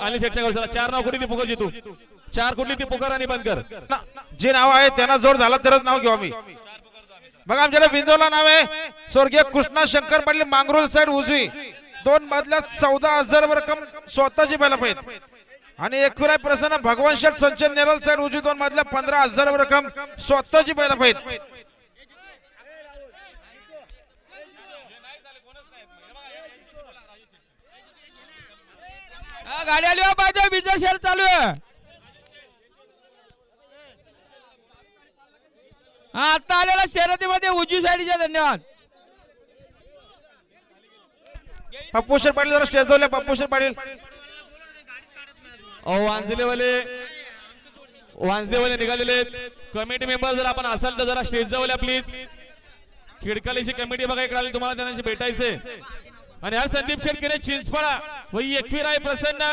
अनिल शेटच्या गोष्टीला चार नाव कुठली ती पुकार जितू? चार कुठली ती पुकार आणि बंद कर जे नाव आहे त्यांना जोर झाला तरच नाव घेऊ आम्ही. बघा आमच्याकडे विंदोला नाव आहे. स्वर्गीय कृष्णा शंकर पाटील मांगरोल साईड उजवी. दोन मधल्या चौदा हजार रक्कम स्वतःची बैल पाहिजे आणि एकविराय प्रसन्न भगवान शेठ संचन नेरल साईड उजवी. दोन मधल्या पंधरा हजार रक्कम स्वतःची बैल पाहिजे हा, गाडी आली हो पाहिजे विजय शेअर चालू आहे. हा आता आलेला शर्यतीमध्ये उजवी साईडच्या धन्यवाद. पप्पू शेठ पाटील जरा स्टेज जाऊया पप्पू शेठ पाटील. अहो वांजलेवाले वांजदेवाले निघालेले कमिटी मेंबर जर आपण असाल तर जरा स्टेज जाऊया प्लीज खिडकालीची कमिटी बघा इकडे आली तुम्हाला त्यांच्याशी भेटायचंय. आणि हा संदीप शेटकरे चिंचपाडा व एकवीराय प्रसन्न